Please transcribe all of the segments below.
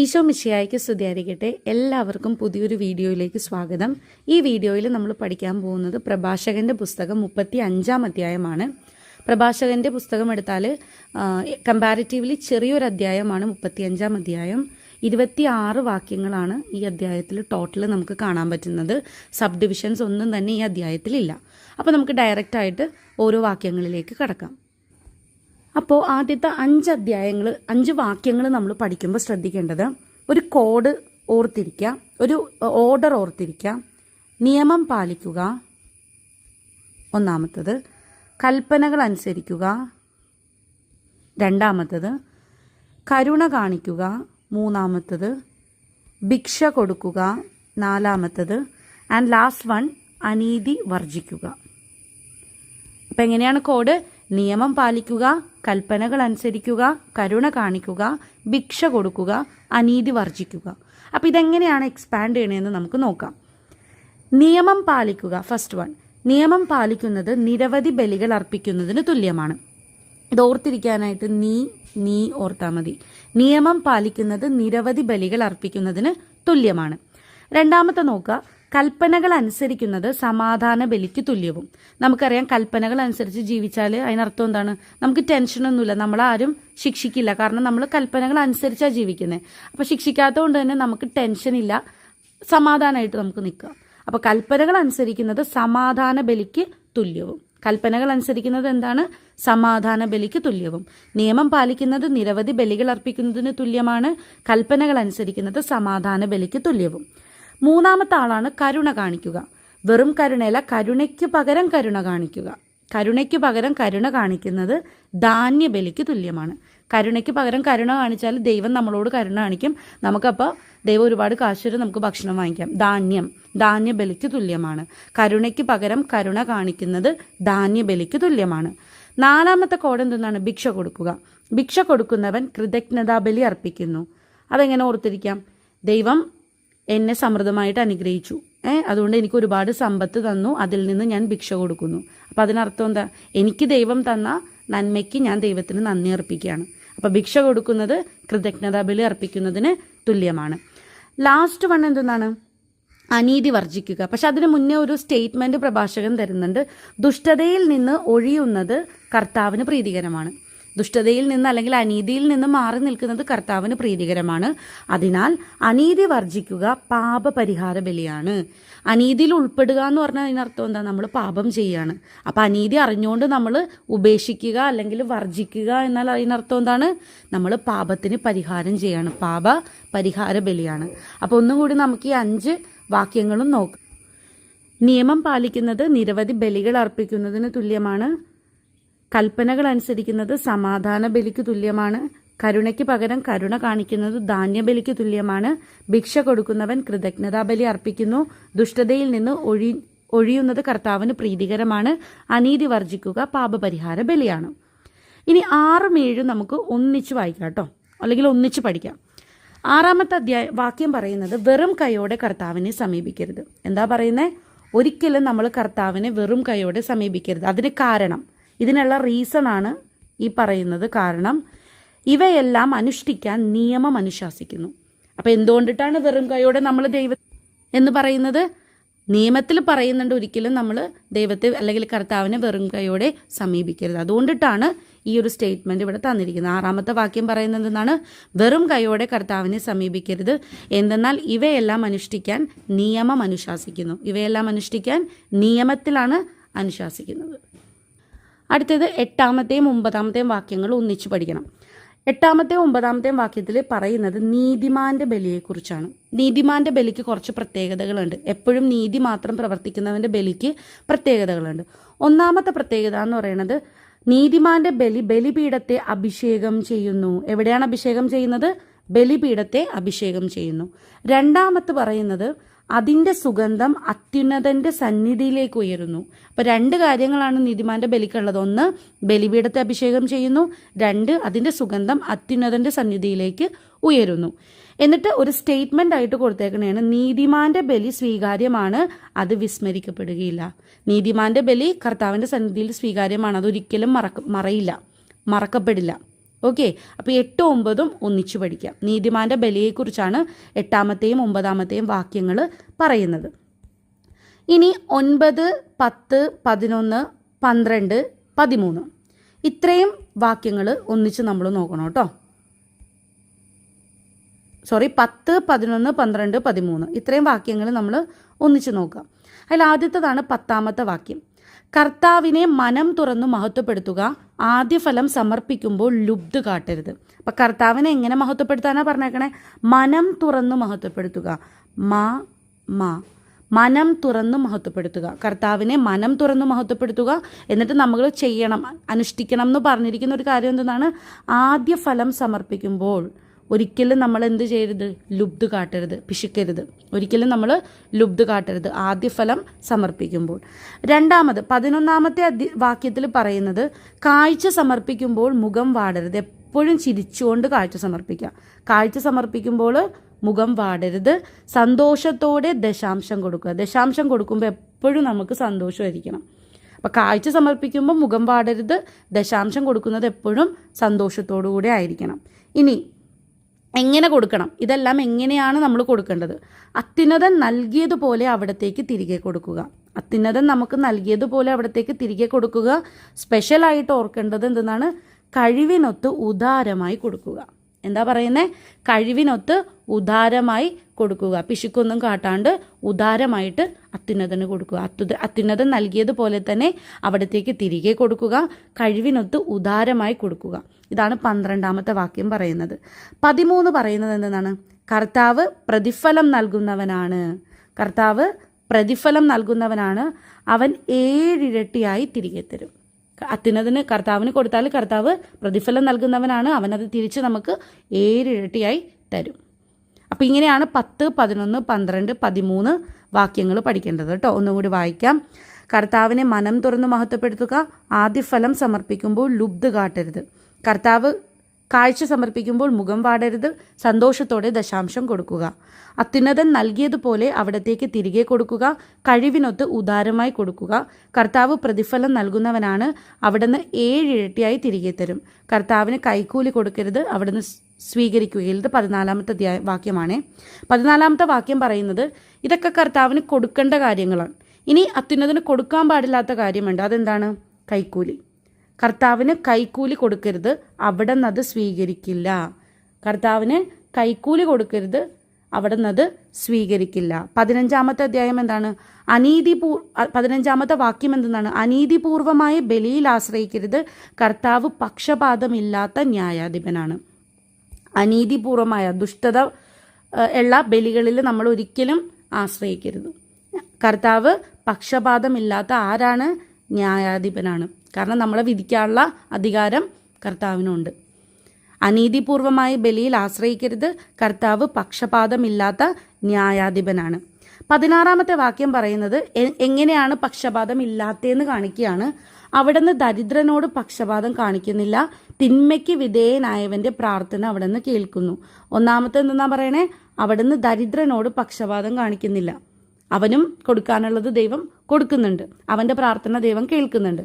ഈശോ മിശിയായിക്ക് സ്തുതിയായിരിക്കട്ടെ. എല്ലാവർക്കും പുതിയൊരു വീഡിയോയിലേക്ക് സ്വാഗതം. ഈ വീഡിയോയിൽ നമ്മൾ പഠിക്കാൻ പോകുന്നത് പ്രഭാഷകന്റെ പുസ്തകം മുപ്പത്തി അഞ്ചാം അധ്യായമാണ്. പ്രഭാഷകന്റെ പുസ്തകം എടുത്താൽ കമ്പാരിറ്റീവ്ലി ചെറിയൊരു അധ്യായമാണ് മുപ്പത്തി അഞ്ചാം അധ്യായം. ഇരുപത്തി ആറ് വാക്യങ്ങളാണ് ഈ അധ്യായത്തിൽ ടോട്ടൽ നമുക്ക് കാണാൻ പറ്റുന്നത്. സബ് ഡിവിഷൻസ് ഒന്നും തന്നെ ഈ അധ്യായത്തിലില്ല. അപ്പോൾ നമുക്ക് ഡയറക്റ്റായിട്ട് ഓരോ വാക്യങ്ങളിലേക്ക് കടക്കാം. അപ്പോൾ ആദ്യത്തെ അഞ്ച് അധ്യായങ്ങൾ അഞ്ച് വാക്യങ്ങൾ നമ്മൾ പഠിക്കുമ്പോൾ ശ്രദ്ധിക്കേണ്ടത് ഒരു കോഡ് ഓർത്തിരിക്കുക ഒരു ഓർഡർ ഓർത്തിരിക്കുക നിയമം പാലിക്കുക. ഒന്നാമത്തത് കൽപ്പനകൾ അനുസരിക്കുക. രണ്ടാമത്തത് കരുണ കാണിക്കുക. മൂന്നാമത്തത് ഭിക്ഷ കൊടുക്കുക. നാലാമത്തത് ആൻഡ് ലാസ്റ്റ് വൺ അനീതി വർജിക്കുക. അപ്പം എങ്ങനെയാണ് കോഡ്? നിയമം പാലിക്കുക കൽപ്പനകൾ അനുസരിക്കുക കരുണ കാണിക്കുക ഭിക്ഷ കൊടുക്കുക അനീതി വർജിക്കുക. അപ്പം ഇതെങ്ങനെയാണ് എക്സ്പാൻഡ് ചെയ്യണതെന്ന് നമുക്ക് നോക്കാം. നിയമം പാലിക്കുക ഫസ്റ്റ് വൺ നിയമം പാലിക്കുന്നത് നിരവധി ബലികൾ അർപ്പിക്കുന്നതിന് തുല്യമാണ്. ഇത് ഓർത്തിരിക്കാനായിട്ട് നീ നീ ഓർത്താൽ മതി. നിയമം പാലിക്കുന്നത് നിരവധി ബലികൾ അർപ്പിക്കുന്നതിന് തുല്യമാണ്. രണ്ടാമത്തെ നോക്കുക. കൽപ്പനകൾ അനുസരിക്കുന്നത് സമാധാന ബലിക്ക് തുല്യവും. നമുക്കറിയാം കൽപ്പനകൾ അനുസരിച്ച് ജീവിച്ചാൽ അതിനർത്ഥം എന്താണ്? നമുക്ക് ടെൻഷനൊന്നുമില്ല. നമ്മളാരും ശിക്ഷിക്കില്ല. കാരണം നമ്മൾ കൽപ്പനകൾ അനുസരിച്ചാണ് ജീവിക്കുന്നത് അപ്പോൾ ശിക്ഷിക്കാത്തതുകൊണ്ട് തന്നെ നമുക്ക് ടെൻഷനില്ല. സമാധാനമായിട്ട് നമുക്ക് നിൽക്കാം. അപ്പോൾ കൽപ്പനകൾ അനുസരിക്കുന്നത് സമാധാന ബലിക്ക് തുല്യവും. കൽപ്പനകൾ അനുസരിക്കുന്നത് എന്താണ്? സമാധാന ബലിക്ക് തുല്യവും. നിയമം പാലിക്കുന്നത് നിരവധി ബലികൾ അർപ്പിക്കുന്നതിന് തുല്യമാണ്. കൽപ്പനകൾ അനുസരിക്കുന്നത് സമാധാന ബലിക്ക് തുല്യവും. മൂന്നാമത്തെ ആളാണ് കരുണ കാണിക്കുക. വെറും കരുണയല്ല കരുണയ്ക്ക് പകരം കരുണ കാണിക്കുക. കരുണയ്ക്ക് പകരം കരുണ കാണിക്കുന്നത് ധാന്യബലിക്ക് തുല്യമാണ്. കരുണയ്ക്ക് പകരം കരുണ കാണിച്ചാൽ ദൈവം നമ്മളോട് കരുണ കാണിക്കും. നമുക്കപ്പോൾ ദൈവം ഒരുപാട് കാശ് നമുക്ക് ഭക്ഷണം വാങ്ങിക്കാം. ധാന്യം ധാന്യബലിക്ക് തുല്യമാണ്. കരുണയ്ക്ക് പകരം കരുണ കാണിക്കുന്നത് ധാന്യബലിക്ക് തുല്യമാണ്. നാലാമത്തെ കോഡ് ഭിക്ഷ കൊടുക്കുക. ഭിക്ഷ കൊടുക്കുന്നവൻ കൃതജ്ഞതാബലി അർപ്പിക്കുന്നു. അതെങ്ങനെ ഓർത്തിരിക്കാം? ദൈവം എന്നെ സമൃദ്ധമായിട്ട് അനുഗ്രഹിച്ചു. ഏഹ് അതുകൊണ്ട് എനിക്ക് ഒരുപാട് സമ്പത്ത് തന്നു. അതിൽ നിന്ന് ഞാൻ ഭിക്ഷ കൊടുക്കുന്നു. അപ്പം അതിനർത്ഥം എന്താ? എനിക്ക് ദൈവം തന്ന നന്മയ്ക്ക് ഞാൻ ദൈവത്തിന് നന്ദി അർപ്പിക്കുകയാണ്. അപ്പം ഭിക്ഷ കൊടുക്കുന്നത് കൃതജ്ഞതാ ബലി അർപ്പിക്കുന്നതിന് തുല്യമാണ്. ലാസ്റ്റ് വൺ എന്തെന്നാണ്? അനീതി വർജിക്കുക. പക്ഷെ അതിന് മുന്നേ ഒരു സ്റ്റേറ്റ്മെന്റ് പ്രഭാഷകൻ തരുന്നുണ്ട്. ദുഷ്ടതയിൽ നിന്ന് ഒഴിയുന്നത് കർത്താവിന് പ്രീതികരമാണ്. ദുഷ്ടതയിൽ നിന്ന് അല്ലെങ്കിൽ അനീതിയിൽ നിന്ന് മാറി നിൽക്കുന്നത് കർത്താവിന് പ്രീതികരമാണ്. അതിനാൽ അനീതി വർജിക്കുക പാപപരിഹാര ബലിയാണ്. അനീതിയിൽ ഉൾപ്പെടുക എന്ന് പറഞ്ഞാൽ അതിനർത്ഥം എന്താ? നമ്മൾ പാപം ചെയ്യാണ്. അപ്പം അനീതി അറിഞ്ഞുകൊണ്ട് നമ്മൾ ഉപേക്ഷിക്കുക അല്ലെങ്കിൽ വർജിക്കുക എന്നാൽ അതിനർത്ഥം എന്താണ്? നമ്മൾ പാപത്തിന് പരിഹാരം ചെയ്യാണ്. പാപ പരിഹാര ബലിയാണ്. അപ്പോൾ ഒന്നുകൂടി നമുക്ക് ഈ അഞ്ച് വാക്യങ്ങളും നോക്കാം. നിയമം പാലിക്കുന്നത് നിരവധി ബലികൾ അർപ്പിക്കുന്നതിന് തുല്യമാണ്. കൽപ്പനകൾ അനുസരിക്കുന്നത് സമാധാന ബലിക്ക് തുല്യമാണ്. കരുണയ്ക്ക് പകരം കരുണ കാണിക്കുന്നത് ധാന്യബലിക്ക് തുല്യമാണ്. ഭിക്ഷ കൊടുക്കുന്നവൻ കൃതജ്ഞതാബലി അർപ്പിക്കുന്നു. ദുഷ്ടതയിൽ നിന്ന് ഒഴി ഒഴിയുന്നത് കർത്താവിന് പ്രീതികരമാണ്. അനീതി വർജിക്കുക പാപപരിഹാര ബലിയാണ്. ഇനി ആറും ഏഴും നമുക്ക് ഒന്നിച്ച് വായിക്കാം കേട്ടോ. അല്ലെങ്കിൽ ഒന്നിച്ച് പഠിക്കാം. ആറാമത്തെ അധ്യായ വാക്യം പറയുന്നത് വെറും കൈയോടെ കർത്താവിനെ സമീപിക്കരുത്. എന്താ പറയുന്നത് ഒരിക്കലും നമ്മൾ കർത്താവിനെ വെറും കൈയോടെ സമീപിക്കരുത്. അതിന് കാരണം ഇതിനുള്ള റീസൺ ആണ് ഈ പറയുന്നത് കാരണം ഇവയെല്ലാം അനുഷ്ഠിക്കാൻ നിയമം അനുശാസിക്കുന്നു. അപ്പം എന്തുകൊണ്ടിട്ടാണ് വെറും കൈയോടെ നമ്മൾ ദൈവ എന്ന് പറയുന്നത്? നിയമത്തിൽ പറയുന്നുണ്ട് ഒരിക്കലും നമ്മൾ ദൈവത്തെ അല്ലെങ്കിൽ കർത്താവിനെ വെറും കൈയോടെ സമീപിക്കരുത്. അതുകൊണ്ടിട്ടാണ് ഈ ഒരു സ്റ്റേറ്റ്മെന്റ് ഇവിടെ തന്നിരിക്കുന്നത്. ആറാമത്തെ വാക്യം പറയുന്നത് എന്താണ് വെറും കൈയോടെ കർത്താവിനെ സമീപിക്കരുത്. എന്തെന്നാൽ ഇവയെല്ലാം അനുഷ്ഠിക്കാൻ നിയമം അനുശാസിക്കുന്നു. ഇവയെല്ലാം അനുഷ്ഠിക്കാൻ നിയമത്തിലാണ് അനുശാസിക്കുന്നത്. അടുത്തത് എട്ടാമത്തെയും ഒമ്പതാമത്തെയും വാക്യങ്ങൾ ഒന്നിച്ചു പഠിക്കണം. എട്ടാമത്തെയും ഒമ്പതാമത്തെയും വാക്യത്തിൽ പറയുന്നത് നീതിമാന്റെ ബലിയെക്കുറിച്ചാണ്. നീതിമാന്റെ ബലിക്ക് കുറച്ച് പ്രത്യേകതകളുണ്ട്. എപ്പോഴും നീതി മാത്രം പ്രവർത്തിക്കുന്നവന്റെ ബലിക്ക് പ്രത്യേകതകളുണ്ട്. ഒന്നാമത്തെ പ്രത്യേകത എന്ന് പറയുന്നത് നീതിമാന്റെ ബലി ബലിപീഠത്തെ അഭിഷേകം ചെയ്യുന്നു. എവിടെയാണ് അഭിഷേകം ചെയ്യുന്നത്? ബലിപീഠത്തെ അഭിഷേകം ചെയ്യുന്നു. രണ്ടാമത്ത് പറയുന്നത് അതിന്റെ സുഗന്ധം അത്യുന്നതന്റെ സന്നിധിയിലേക്ക് ഉയരുന്നു. അപ്പൊ രണ്ട് കാര്യങ്ങളാണ് നീതിമാന്റെ ബലിക്കുള്ളത്. ഒന്ന് ബലിപീഠത്തെ അഭിഷേകം ചെയ്യുന്നു. രണ്ട് അതിന്റെ സുഗന്ധം അത്യുന്നതന്റെ സന്നിധിയിലേക്ക് ഉയരുന്നു. എന്നിട്ട് ഒരു സ്റ്റേറ്റ്മെന്റ് ആയിട്ട് കൊടുത്തേക്കണേണ്. നീതിമാന്റെ ബലി സ്വീകാര്യമാണ് അത് വിസ്മരിക്കപ്പെടുകയില്ല. നീതിമാന്റെ ബലി കർത്താവിന്റെ സന്നിധിയിൽ സ്വീകാര്യമാണ് അതൊരിക്കലും മറക്ക മറയില്ല മറക്കപ്പെടില്ല. ഓക്കെ അപ്പോൾ എട്ടും ഒമ്പതും ഒന്നിച്ചു പഠിക്കാം. നീതിമാന്റെ ബലിയെക്കുറിച്ചാണ് എട്ടാമത്തെയും ഒമ്പതാമത്തെയും വാക്യങ്ങൾ പറയുന്നത്. ഇനി ഒൻപത് പത്ത് പതിനൊന്ന് പന്ത്രണ്ട് പതിമൂന്ന്. ഇത്രയും വാക്യങ്ങൾ ഒന്നിച്ച് നമ്മൾ നോക്കണം കേട്ടോ. സോറി പത്ത് പതിനൊന്ന് പന്ത്രണ്ട് പതിമൂന്ന്. ഇത്രയും വാക്യങ്ങൾ നമ്മൾ ഒന്നിച്ച് നോക്കാം. അതിൽ ആദ്യത്തതാണ് പത്താമത്തെ വാക്യം. കർത്താവിനെ മനം തുറന്നു മഹത്വപ്പെടുത്തുക ആദ്യ ഫലം സമർപ്പിക്കുമ്പോൾ ലുബ്ധ കാട്ടരുത്. അപ്പം കർത്താവിനെ എങ്ങനെ മഹത്വപ്പെടുത്താനാണ് പറഞ്ഞേക്കണേ? മനം തുറന്ന് മഹത്വപ്പെടുത്തുക. മാ മാ. മനം തുറന്ന് മഹത്വപ്പെടുത്തുക. കർത്താവിനെ മനം തുറന്ന് മഹത്വപ്പെടുത്തുക. എന്നിട്ട് നമ്മൾ ചെയ്യണം അനുഷ്ഠിക്കണം എന്ന് പറഞ്ഞിരിക്കുന്ന ഒരു കാര്യം എന്താണ് ആദ്യ ഫലം സമർപ്പിക്കുമ്പോൾ ഒരിക്കലും നമ്മൾ എന്ത് ചെയ്യരുത്? ലുബ്ധ കാട്ടരുത് പിശുക്കരുത്. ഒരിക്കലും നമ്മൾ ലുബ്ധ കാട്ടരുത്. ആദ്യ ഫലം സമർപ്പിക്കുമ്പോൾ. രണ്ടാമത് പതിനൊന്നാമത്തെ അധ്യ വാക്യത്തിൽ പറയുന്നത് കാഴ്ച സമർപ്പിക്കുമ്പോൾ മുഖം വാടരുത്. എപ്പോഴും ചിരിച്ചുകൊണ്ട് കാഴ്ച സമർപ്പിക്കുക. കാഴ്ച സമർപ്പിക്കുമ്പോൾ മുഖം വാടരുത്. സന്തോഷത്തോടെ ദശാംശം കൊടുക്കുക. ദശാംശം കൊടുക്കുമ്പോൾ എപ്പോഴും നമുക്ക് സന്തോഷമായിരിക്കണം. അപ്പം കാഴ്ച സമർപ്പിക്കുമ്പോൾ മുഖം വാടരുത്. ദശാംശം കൊടുക്കുന്നത് എപ്പോഴും സന്തോഷത്തോടു കൂടെ ആയിരിക്കണം. ഇനി എങ്ങനെ കൊടുക്കണം? ഇതെല്ലാം എങ്ങനെയാണ് നമ്മൾ കൊടുക്കേണ്ടത്? അത്യുന്നതൻ നൽകിയതുപോലെ അവിടത്തേക്ക് തിരികെ കൊടുക്കുക. അത്യുന്നതൻ നമുക്ക് നൽകിയതുപോലെ അവിടത്തേക്ക് തിരികെ കൊടുക്കുക. സ്പെഷ്യലായിട്ട് ഓർക്കേണ്ടത് എന്തെന്നാണ്? കഴിവിനൊത്ത് ഉദാരമായി കൊടുക്കുക. എന്താ പറയുന്നത് കഴിവിനൊത്ത് ഉദാരമായി കൊടുക്കുക. പിശുക്കൊന്നും കാട്ടാണ്ട് ഉദാരമായിട്ട് അത്യുന്നതന് കൊടുക്കുക. അത്യുത അത്യുന്നതൻ നൽകിയതുപോലെ തന്നെ അവിടത്തേക്ക് തിരികെ കൊടുക്കുക. കഴിവിനൊത്ത് ഉദാരമായി കൊടുക്കുക. ഇതാണ് പന്ത്രണ്ടാമത്തെ വാക്യം പറയുന്നത്. പതിമൂന്ന് പറയുന്നത് എന്താണ് കർത്താവ് പ്രതിഫലം നൽകുന്നവനാണ്. കർത്താവ് പ്രതിഫലം നൽകുന്നവനാണ്. അവൻ ഏഴിരട്ടിയായി തിരികെ തരും. അത്യുന്നതിന് കർത്താവിന് കൊടുത്താൽ കർത്താവ് പ്രതിഫലം നൽകുന്നവനാണ്. അവനത് തിരിച്ച് നമുക്ക് ഏഴിരട്ടിയായി തരും. അപ്പോൾ ഇങ്ങനെയാണ് പത്ത് പതിനൊന്ന് പന്ത്രണ്ട് പതിമൂന്ന് വാക്യങ്ങൾ പഠിക്കേണ്ടത് കേട്ടോ. ഒന്നുകൂടി വായിക്കാം. കർത്താവിനെ മനം തുറന്ന് മഹത്വപ്പെടുത്തുക. ആദ്യ ഫലം സമർപ്പിക്കുമ്പോൾ ലുബ്ധ കാട്ടരുത്. കർത്താവ് കാഴ്ച സമർപ്പിക്കുമ്പോൾ മുഖം വാടരുത് സന്തോഷത്തോടെ ദശാംശം കൊടുക്കുക. അത്യുന്നതൻ നൽകിയതുപോലെ അവിടത്തേക്ക് തിരികെ കൊടുക്കുക കഴിവിനൊത്ത് ഉദാരമായി കൊടുക്കുക. കർത്താവ് പ്രതിഫലം നൽകുന്നവനാണ് അവിടുന്ന് ഏഴിരട്ടിയായി തിരികെ തരും. കർത്താവിന് കൈക്കൂലി കൊടുക്കരുത് അവിടുന്ന് സ്വീകരിക്കുകയിൽ ഇത് പതിനാലാമത്തെ അധ്യായ വാക്യമാണ്. പതിനാലാമത്തെ വാക്യം പറയുന്നത് ഇതൊക്കെ കർത്താവിന് കൊടുക്കേണ്ട കാര്യങ്ങളാണ്. ഇനി അത്യുന്നതിന് കൊടുക്കാൻ പാടില്ലാത്ത കാര്യമുണ്ട്. അതെന്താണ്? കൈക്കൂലി. കർത്താവിന് കൈക്കൂലി കൊടുക്കരുത് അവിടെ നിന്നത് സ്വീകരിക്കില്ല. കർത്താവിന് കൈക്കൂലി കൊടുക്കരുത് അവിടെ നിന്നത് സ്വീകരിക്കില്ല. പതിനഞ്ചാമത്തെ അധ്യായം എന്താണ്? അനീതിപൂ പതിനഞ്ചാമത്തെ വാക്യം എന്താണ് അനീതിപൂർവമായ ബലിയിൽ ആശ്രയിക്കരുത് കർത്താവ് പക്ഷപാതമില്ലാത്ത ന്യായാധിപനാണ്. അനീതിപൂർവമായ ദുഷ്ടത ഉള്ള ബലികളിൽ നമ്മൾ ഒരിക്കലും ആശ്രയിക്കരുത്. കർത്താവ് പക്ഷപാതമില്ലാത്ത ആരാണ്? ന്യായാധിപനാണ്. കാരണം നമ്മളെ വിധിക്കാനുള്ള അധികാരം കർത്താവിനുണ്ട്. അനീതിപൂർവമായ ബലിയിൽ ആശ്രയിക്കരുത്. കർത്താവ് പക്ഷപാതമില്ലാത്ത ന്യായാധിപനാണ്. പതിനാറാമത്തെ വാക്യം പറയുന്നത് എങ്ങനെയാണ് പക്ഷപാതം ഇല്ലാത്തതെന്ന് കാണിക്കുകയാണ്. അവിടുന്ന് ദരിദ്രനോട് പക്ഷപാതം കാണിക്കുന്നില്ല. തിന്മയ്ക്ക് വിധേയനായവന്റെ പ്രാർത്ഥന അവിടുന്ന് കേൾക്കുന്നു. ഒന്നാമത്തെ എന്താ പറയണേ? അവിടുന്ന് ദരിദ്രനോട് പക്ഷപാതം കാണിക്കുന്നില്ല. അവനും കൊടുക്കാനുള്ളത് ദൈവം കൊടുക്കുന്നുണ്ട്. അവന്റെ പ്രാർത്ഥന ദൈവം കേൾക്കുന്നുണ്ട്.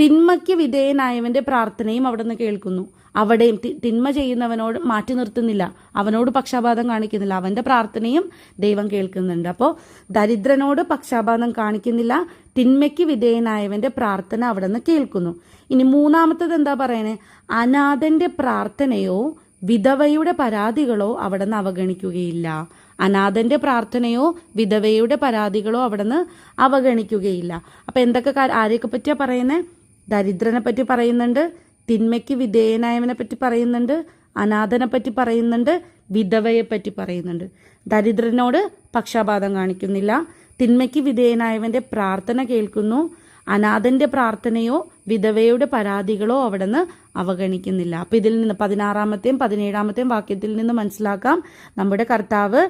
തിന്മയ്ക്ക് വിധേയനായവന്റെ പ്രാർത്ഥനയും അവിടെ നിന്ന് കേൾക്കുന്നു. അവിടെയും തിന്മ ചെയ്യുന്നവനോട് മാറ്റി നിർത്തുന്നില്ല. അവനോട് പക്ഷാപാതം കാണിക്കുന്നില്ല. അവന്റെ പ്രാർത്ഥനയും ദൈവം കേൾക്കുന്നുണ്ട്. അപ്പോൾ ദരിദ്രനോട് പക്ഷാപാതം കാണിക്കുന്നില്ല. തിന്മയ്ക്ക് വിധേയനായവന്റെ പ്രാർത്ഥന അവിടെ നിന്ന് കേൾക്കുന്നു. ഇനി മൂന്നാമത്തത് എന്താ പറയണേ? അനാഥന്റെ പ്രാർത്ഥനയോ വിധവയുടെ പരാതികളോ അവിടെ നിന്ന് അവഗണിക്കുകയില്ല. അനാഥന്റെ പ്രാർത്ഥനയോ വിധവയുടെ പരാതികളോ അവിടെ നിന്ന് അവഗണിക്കുകയില്ല. അപ്പൊ എന്തൊക്കെ ആരെയൊക്കെ പറ്റിയാ പറയുന്നത് ദരിദ്രനെ പറ്റി പറയുന്നുണ്ട് തിന്മയ്ക്ക് വിധേയനായവനെ പറ്റി പറയുന്നുണ്ട് അനാഥനെ പറ്റി പറയുന്നുണ്ട് വിധവയെ പറ്റി പറയുന്നുണ്ട്. ദരിദ്രനോട് പക്ഷാപാതം കാണിക്കുന്നില്ല. തിന്മയ്ക്ക് വിധേയനായവന്റെ പ്രാർത്ഥന കേൾക്കുന്നു. അനാഥന്റെ പ്രാർത്ഥനയോ വിധവയുടെ പരാതികളോ അവിടെ നിന്ന് അവഗണിക്കുന്നില്ല. അപ്പൊ ഇതിൽ നിന്ന് പതിനാറാമത്തെയും പതിനേഴാമത്തെയും വാക്യത്തിൽ നിന്ന് മനസ്സിലാക്കാം. നമ്മുടെ കർത്താവ്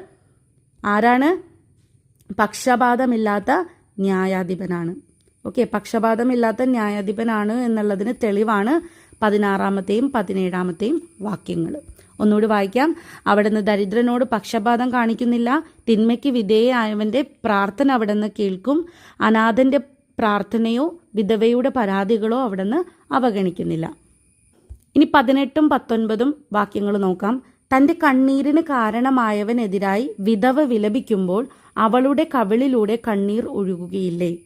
ആരാണ്? പക്ഷപാതമില്ലാത്ത ന്യായാധിപനാണ്. ഓക്കെ പക്ഷപാതമില്ലാത്ത ന്യായാധിപനാണ് എന്നുള്ളതിന് തെളിവാണ് പതിനാറാമത്തെയും പതിനേഴാമത്തെയും വാക്യങ്ങൾ ഒന്നുകൂടി വായിക്കാം. അവിടുന്ന് ദരിദ്രനോട് പക്ഷപാതം കാണിക്കുന്നില്ല. തിന്മയ്ക്ക് വിധേയായവന്റെ പ്രാർത്ഥന അവിടുന്ന് കേൾക്കും. അനാഥന്റെ പ്രാർത്ഥനയോ വിധവയുടെ പരാതികളോ അവിടുന്ന് അവഗണിക്കുന്നില്ല. ഇനി പതിനെട്ടും പത്തൊൻപതും വാക്യങ്ങൾ നോക്കാം. തന്റെ കണ്ണീരിന് കാരണമായവനെതിരായി വിധവ വിലപിക്കുമ്പോൾ അവളുടെ കവിളിലൂടെ കണ്ണീർ ഒഴുകുകയില്ലേ?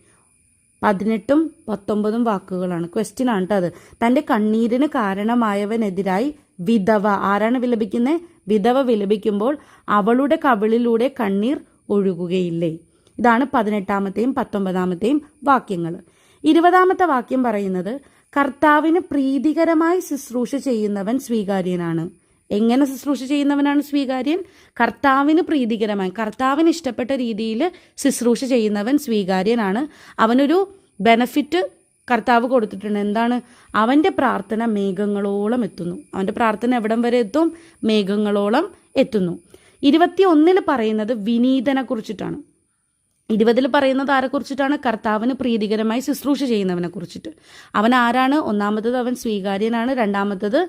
പതിനെട്ടും പത്തൊമ്പതും വാക്കുകളാണ്. ക്വസ്റ്റ്യൻ ആണ് അത്. തന്റെ കണ്ണീരിന് കാരണമായവനെതിരായി വിധവ ആരാണ് വിലപിക്കുന്നത് വിധവ വിലപിക്കുമ്പോൾ അവളുടെ കവിളിലൂടെ കണ്ണീർ ഒഴുകുകയില്ലേ? ഇതാണ് പതിനെട്ടാമത്തെയും പത്തൊമ്പതാമത്തെയും വാക്യങ്ങൾ. ഇരുപതാമത്തെ വാക്യം പറയുന്നത് കർത്താവിന് പ്രീതികരമായി ശുശ്രൂഷ ചെയ്യുന്നവൻ സ്വീകാര്യനാണ്. എങ്ങനെ ശുശ്രൂഷ ചെയ്യുന്നവനാണ് സ്വീകാര്യൻ കർത്താവിന് പ്രീതികരമായി കർത്താവിന് ഇഷ്ടപ്പെട്ട രീതിയിൽ ശുശ്രൂഷ ചെയ്യുന്നവൻ സ്വീകാര്യനാണ്. അവനൊരു ബെനഫിറ്റ് കർത്താവ് കൊടുത്തിട്ടുണ്ട്. എന്താണ്? അവന്റെ പ്രാർത്ഥന മേഘങ്ങളോളം എത്തുന്നു. അവന്റെ പ്രാർത്ഥന എവിടം വരെ എത്തും? മേഘങ്ങളോളം എത്തുന്നു. ഇരുപത്തി ഒന്നിൽ പറയുന്നത് വിനീതനെ കുറിച്ചിട്ടാണ്. ഇരുപതിൽ പറയുന്നത് ആരെക്കുറിച്ചിട്ടാണ് കർത്താവിന് പ്രീതികരമായി ശുശ്രൂഷ ചെയ്യുന്നവനെ കുറിച്ചിട്ട്. അവൻ ആരാണ്? ഒന്നാമത്തത് അവൻ സ്വീകാര്യനാണ്. രണ്ടാമത്തത്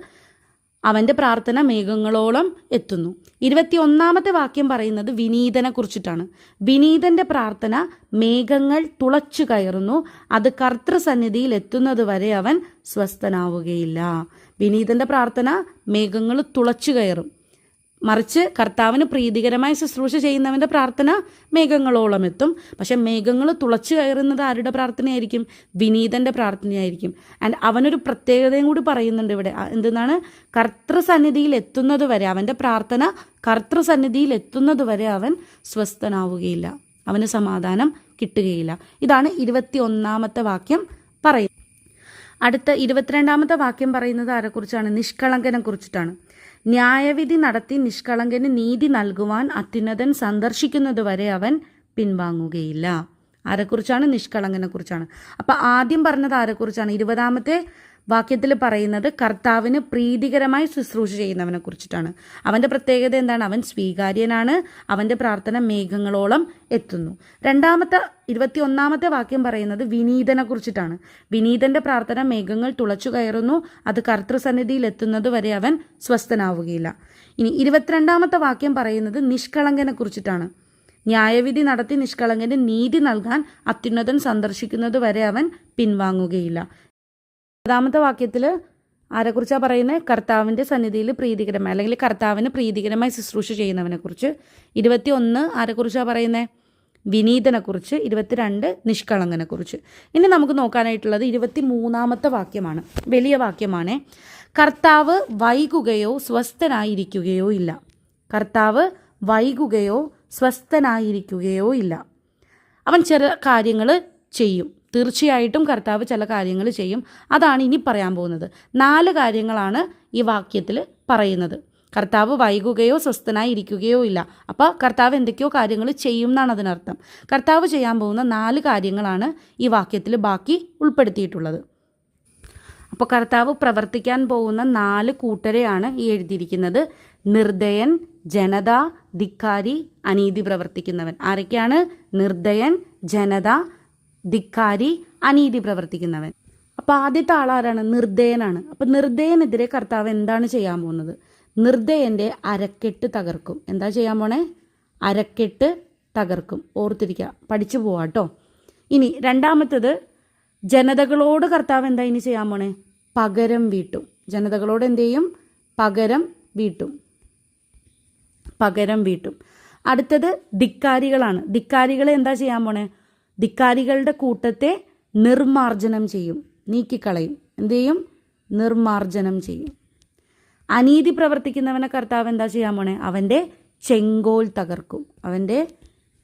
അവന്റെ പ്രാർത്ഥന മേഘങ്ങളോളം എത്തുന്നു. ഇരുപത്തി ഒന്നാമത്തെ വാക്യം പറയുന്നത് വിനീതനെ കുറിച്ചിട്ടാണ്. വിനീതന്റെ പ്രാർത്ഥന മേഘങ്ങൾ തുളച്ചു കയറുന്നു. അത് കർത്തൃസന്നിധിയിൽ എത്തുന്നത് വരെ അവൻ സ്വസ്ഥനാവുകയില്ല. വിനീതന്റെ പ്രാർത്ഥന മേഘങ്ങൾ തുളച്ചു കയറും. മറിച്ച് കർത്താവിന് പ്രീതികരമായി ശുശ്രൂഷ ചെയ്യുന്നവന്റെ പ്രാർത്ഥന മേഘങ്ങളോളം എത്തും. പക്ഷെ മേഘങ്ങൾ തുളച്ചു കയറുന്നത് ആരുടെ പ്രാർത്ഥനയായിരിക്കും? വിനീതന്റെ പ്രാർത്ഥനയായിരിക്കും. ആൻഡ് അവനൊരു പ്രത്യേകതയും കൂടി പറയുന്നുണ്ട് ഇവിടെ. എന്തെന്നാണ്? കർത്തൃസന്നിധിയിൽ എത്തുന്നത് വരെ അവന്റെ പ്രാർത്ഥന കർത്തൃസന്നിധിയിൽ എത്തുന്നത് വരെ അവൻ സ്വസ്ഥനാവുകയില്ല. അവന് സമാധാനം കിട്ടുകയില്ല. ഇതാണ് ഇരുപത്തി ഒന്നാമത്തെ വാക്യം പറയുന്നത്. അടുത്ത ഇരുപത്തിരണ്ടാമത്തെ വാക്യം പറയുന്നത് ആരെക്കുറിച്ചാണ്? നിഷ്കളങ്കനെ കുറിച്ചിട്ടാണ് ന്യായവിധി നടത്തി നിഷ്കളങ്കന് നീതി നൽകുവാൻ അത്യുന്നതൻ സന്ദർശിക്കുന്നതുവരെ അവൻ പിൻവാങ്ങുകയില്ല. ആരെക്കുറിച്ചാണ് നിഷ്കളങ്കനെ കുറിച്ചാണ് അപ്പൊ ആദ്യം പറഞ്ഞത് ആരെക്കുറിച്ചാണ്? ഇരുപതാമത്തെ വാക്യത്തിൽ പറയുന്നത് കർത്താവിന് പ്രീതികരമായി ശുശ്രൂഷ ചെയ്യുന്നവനെ കുറിച്ചിട്ടാണ്. അവന്റെ പ്രത്യേകത എന്താണ്? അവൻ സ്വീകാര്യനാണ്. അവന്റെ പ്രാർത്ഥന മേഘങ്ങളോളം എത്തുന്നു. രണ്ടാമത്തെ ഇരുപത്തി ഒന്നാമത്തെ വാക്യം പറയുന്നത് വിനീതനെ കുറിച്ചിട്ടാണ്. വിനീതന്റെ പ്രാർത്ഥന മേഘങ്ങൾ തുളച്ചു കയറുന്നു. അത് കർത്തൃസന്നിധിയിൽ എത്തുന്നത് വരെ അവൻ സ്വസ്ഥനാവുകയില്ല. ഇനി ഇരുപത്തിരണ്ടാമത്തെ വാക്യം പറയുന്നത് നിഷ്കളങ്കനെ കുറിച്ചിട്ടാണ്. ന്യായവിധി നടത്തി നിഷ്കളങ്കന് നീതി നൽകാൻ അത്യുന്നതൻ സന്ദർശിക്കുന്നത് വരെ അവൻ പിൻവാങ്ങുകയില്ല. പതാമത്തെ വാക്യത്തിൽ ആരെക്കുറിച്ചാണ് പറയുന്നത് കർത്താവിന്റെ സന്നിധിയിൽ പ്രീതികരമായി അല്ലെങ്കിൽ കർത്താവിന് പ്രീതികരമായി ശുശ്രൂഷ ചെയ്യുന്നവനെക്കുറിച്ച്. ഇരുപത്തി ഒന്ന് ആരെക്കുറിച്ചാണ് പറയുന്നത് വിനീതനെക്കുറിച്ച്. ഇരുപത്തിരണ്ട് നിഷ്കളങ്കനെക്കുറിച്ച്. ഇനി നമുക്ക് നോക്കാനായിട്ടുള്ളത് ഇരുപത്തി മൂന്നാമത്തെ വാക്യമാണ്. വലിയ വാക്യമാണ്. കർത്താവ് വൈകുകയോ സ്വസ്ഥനായിരിക്കുകയോ ഇല്ല. കർത്താവ് വൈകുകയോ സ്വസ്ഥനായിരിക്കുകയോ ഇല്ല. അവൻ ചില കാര്യങ്ങൾ ചെയ്യും. തീർച്ചയായിട്ടും കർത്താവ് ചില കാര്യങ്ങൾ ചെയ്യും. അതാണ് ഇനി പറയാൻ പോകുന്നത്. നാല് കാര്യങ്ങളാണ് ഈ വാക്യത്തിൽ പറയുന്നത്. കർത്താവ് വൈകുകയോ സ്വസ്ഥനായി ഇരിക്കുകയോ ഇല്ല. അപ്പോൾ കർത്താവ് എന്തൊക്കെയോ കാര്യങ്ങൾ ചെയ്യും എന്നാണ് അതിനർത്ഥം. കർത്താവ് ചെയ്യാൻ പോകുന്ന നാല് കാര്യങ്ങളാണ് ഈ വാക്യത്തിൽ ബാക്കി ഉൾപ്പെടുത്തിയിട്ടുള്ളത്. അപ്പോൾ കർത്താവ് പ്രവർത്തിക്കാൻ പോകുന്ന നാല് കൂട്ടരെയാണ് ഈ എഴുതിയിരിക്കുന്നത്. നിർദ്ദയൻ ജനത ധിക്കാരി അനീതി പ്രവർത്തിക്കുന്നവൻ. ആരൊക്കെയാണ്? നിർദ്ദയൻ ജനത ധിക്കാരി അനീതി പ്രവർത്തിക്കുന്നവൻ. അപ്പോൾ ആദ്യത്തെ ആളാരാണ്? നിർദ്ദയനാണ് അപ്പോൾ നിർദ്ദയനെതിരെ കർത്താവ് എന്താണ് ചെയ്യാൻ പോകുന്നത്? നിർദ്ദയന്റെ അരക്കെട്ട് തകർക്കും. എന്താ ചെയ്യാൻ പോണേ? അരക്കെട്ട് തകർക്കും. ഓർത്തിരിക്കുക പഠിച്ചു പോവാട്ടോ ഇനി രണ്ടാമത്തത് ജനതകളോട് കർത്താവ് എന്താ ഇനി ചെയ്യാൻ പോണേ? പകരം വീട്ടും. ജനതകളോട് എന്ത് ചെയ്യും? പകരം വീട്ടും. പകരം വീട്ടും. അടുത്തത് ധിക്കാരികളാണ്. ധിക്കാരികളെ എന്താ ചെയ്യാൻ പോണേ? ധിക്കാരികളുടെ കൂട്ടത്തെ നിർമാർജനം ചെയ്യും നീക്കിക്കളയും. എന്ത് ചെയ്യും? നിർമാർജനം ചെയ്യും. അനീതി പ്രവർത്തിക്കുന്നവനെ കർത്താവ് എന്താ ചെയ്യാൻ പോണേ? അവന്റെ ചെങ്കോൽ തകർക്കും. അവന്റെ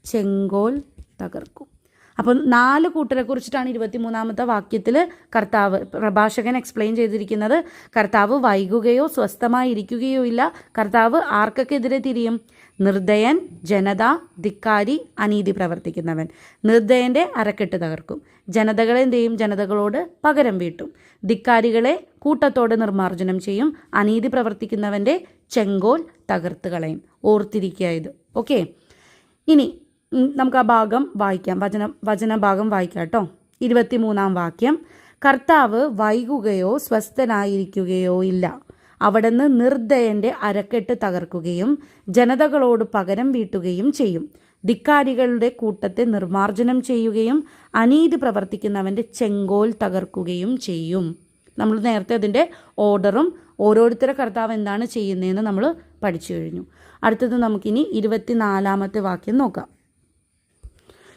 ചെങ്കോൽ തകർക്കും. അപ്പം നാല് കൂട്ടരെ കുറിച്ചിട്ടാണ് ഇരുപത്തിമൂന്നാമത്തെ വാക്യത്തിൽ കർത്താവ് പ്രഭാഷകൻ എക്സ്പ്ലെയിൻ ചെയ്തിരിക്കുന്നത്. കർത്താവ് വൈകുകയോ സ്വസ്ഥമായി ഇരിക്കുകയോ ഇല്ല. കർത്താവ് ആർക്കൊക്കെ എതിരെ തിരിയും? നിർദ്ദയൻ ജനത ധിക്കാരി അനീതി പ്രവർത്തിക്കുന്നവൻ. നിർദ്ദയന്റെ അരക്കെട്ട് തകർക്കും. ജനതകളെ ചെയ്യും ജനതകളോട് പകരം വീട്ടും. ധിക്കാരികളെ കൂട്ടത്തോടെ നിർമ്മാർജനം ചെയ്യും. അനീതി പ്രവർത്തിക്കുന്നവന്റെ ചെങ്കോൽ തകർത്ത് കളയും. ഓർത്തിരിക്കുക ഇത്. ഓക്കെ? ഇനി നമുക്ക് ആ ഭാഗം വായിക്കാം. വചന ഭാഗം വായിക്കാം കേട്ടോ. ഇരുപത്തിമൂന്നാം വാക്യം. കർത്താവ് വൈകുകയോ സ്വസ്ഥനായിരിക്കുകയോ ഇല്ല. അവിടുന്ന് നിർദ്ദയന്റെ അരക്കെട്ട് തകർക്കുകയും ജനതകളോട് പകരം വീട്ടുകയും ചെയ്യും. ധിക്കാരികളുടെ കൂട്ടത്തെ നിർമാർജനം ചെയ്യുകയും അനീതി പ്രവർത്തിക്കുന്നവന്റെ ചെങ്കോൽ തകർക്കുകയും ചെയ്യും. നമ്മൾ നേരത്തെ അതിന്റെ ഓർഡറും ഓരോരുത്തരെ കർത്താവ് എന്താണ് ചെയ്യുന്നതെന്ന് നമ്മൾ പഠിച്ചു കഴിഞ്ഞു. അടുത്തത് നമുക്കിനി ഇരുപത്തിനാലാമത്തെ വാക്യം നോക്കാം.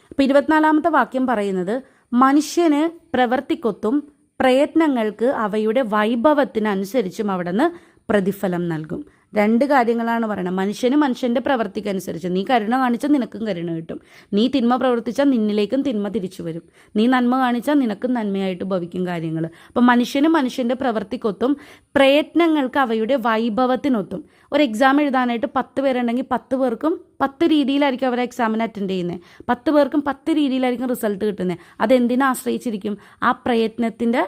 അപ്പം ഇരുപത്തിനാലാമത്തെ വാക്യം പറയുന്നത് മനുഷ്യന് പ്രവർത്തിക്കൊത്തും പ്രയത്നങ്ങൾക്ക് അവയുടെ വൈഭവത്തിനനുസരിച്ചും അവിടുന്ന് പ്രതിഫലം നൽകും. രണ്ട് കാര്യങ്ങളാണ് പറയുന്നത് മനുഷ്യന് മനുഷ്യന്റെ പ്രവർത്തിക്കനുസരിച്ച് നീ കരുണ കാണിച്ചാൽ നിനക്കും കരുണ കിട്ടും. നീ തിന്മ പ്രവർത്തിച്ചാൽ നിന്നിലേക്കും തിന്മ തിരിച്ചു വരും. നീ നന്മ കാണിച്ചാൽ നിനക്കും നന്മയായിട്ട് ഭവിക്കും കാര്യങ്ങൾ അപ്പം മനുഷ്യന് മനുഷ്യന്റെ പ്രവർത്തിക്കൊത്തും പ്രയത്നങ്ങൾക്ക് അവയുടെ വൈഭവത്തിനൊത്തും. ഒരു എക്സാം എഴുതാനായിട്ട് പത്ത് പേരുണ്ടെങ്കിൽ പത്ത് പേർക്കും പത്ത് രീതിയിലായിരിക്കും അവർ എക്സാമിന് അറ്റൻഡ് ചെയ്യുന്നത് പത്ത് പേർക്കും പത്ത് രീതിയിലായിരിക്കും റിസൾട്ട് കിട്ടുന്നത് അതെന്തിനെ ആശ്രയിച്ചിരിക്കും? ആ പ്രയത്നത്തിന്റെ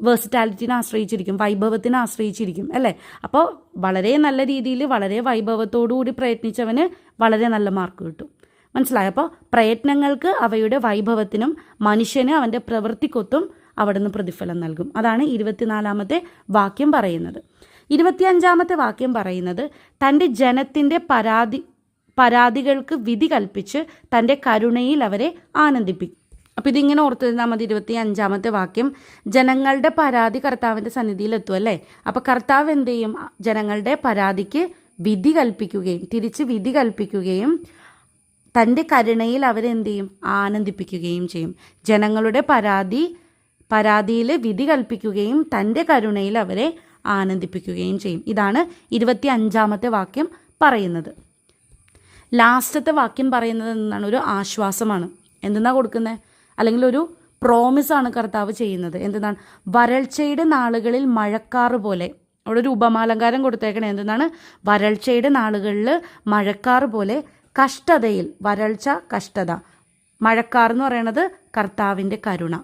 വേഴ്സിറ്റാലിറ്റിനെ ആശ്രയിച്ചിരിക്കും വൈഭവത്തിനെ ആശ്രയിച്ചിരിക്കും അല്ലേ? അപ്പോൾ വളരെ നല്ല രീതിയിൽ വളരെ വൈഭവത്തോടുകൂടി പ്രയത്നിച്ചവന് വളരെ നല്ല മാർക്ക് കിട്ടും. മനസ്സിലായോ? അപ്പോൾ പ്രയത്നങ്ങൾക്ക് അവയുടെ വൈഭവത്തിനും മനുഷ്യന് അവന്റെ പ്രവൃത്തിക്കൊത്തും അവിടുന്ന് പ്രതിഫലം നൽകും. അതാണ് ഇരുപത്തിനാലാമത്തെ വാക്യം പറയുന്നത്. ഇരുപത്തിയഞ്ചാമത്തെ വാക്യം പറയുന്നത് തന്റെ ജനത്തിന്റെ പരാതി പരാതികൾക്ക് വിധി കൽപ്പിച്ച് തന്റെ കരുണയിൽ അവരെ ആനന്ദിപ്പിക്കും അപ്പം ഇതിങ്ങനെ ഓർത്തിരുന്നാൽ മതി ഇരുപത്തി അഞ്ചാമത്തെ വാക്യം. ജനങ്ങളുടെ പരാതി കർത്താവിന്റെ സന്നിധിയിൽ എത്തും അല്ലേ? അപ്പം കർത്താവ് എന്ത് ചെയ്യും? ജനങ്ങളുടെ പരാതിക്ക് വിധി കൽപ്പിക്കുകയും തിരിച്ച് വിധി കൽപ്പിക്കുകയും തന്റെ കരുണയിൽ അവരെന്ത് ചെയ്യും? ആനന്ദിപ്പിക്കുകയും ചെയ്യും. ജനങ്ങളുടെ പരാതി പരാതിയിൽ വിധി കൽപ്പിക്കുകയും തന്റെ കരുണയിൽ അവരെ ആനന്ദിപ്പിക്കുകയും ചെയ്യും. ഇതാണ് ഇരുപത്തി അഞ്ചാമത്തെ വാക്യം പറയുന്നത്. ലാസ്റ്റത്തെ വാക്യം പറയുന്നത് എന്നാണ് ഒരു ആശ്വാസമാണ്. എന്തെന്നാ കൊടുക്കുന്നത് അല്ലെങ്കിൽ ഒരു പ്രോമിസാണ് കർത്താവ് ചെയ്യുന്നത്. എന്തെന്നാണ്? വരൾച്ചയുടെ നാളുകളിൽ മഴക്കാറ് പോലെ. അവിടെ ഒരു ഉപമാലങ്കാരം കൊടുത്തേക്കണേ. എന്തെന്നാണ്? വരൾച്ചയുടെ നാളുകളിൽ മഴക്കാറ് പോലെ കഷ്ടതയിൽ വരൾച്ച കഷ്ടത. മഴക്കാർ എന്ന് പറയുന്നത് കർത്താവിന്റെ കരുണ.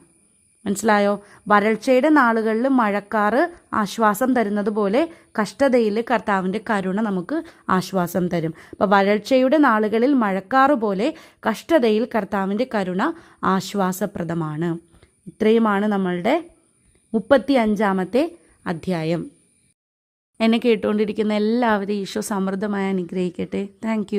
മനസ്സിലായോ? വരൾച്ചയുടെ നാളുകളിൽ മഴക്കാറ് ആശ്വാസം തരുന്നത് പോലെ കഷ്ടതയിൽ കർത്താവിന്റെ കരുണ നമുക്ക് ആശ്വാസം തരും. അപ്പോൾ വരൾച്ചയുടെ നാളുകളിൽ മഴക്കാറ് പോലെ കഷ്ടതയിൽ കർത്താവിന്റെ കരുണ ആശ്വാസപ്രദമാണ്. ഇത്രയുമാണ് നമ്മളുടെ മുപ്പത്തി അഞ്ചാമത്തെ അധ്യായം. എന്നെ കേട്ടുകൊണ്ടിരിക്കുന്ന എല്ലാവരെയും ഈശോ സമൃദ്ധമായി അനുഗ്രഹിക്കട്ടെ. താങ്ക്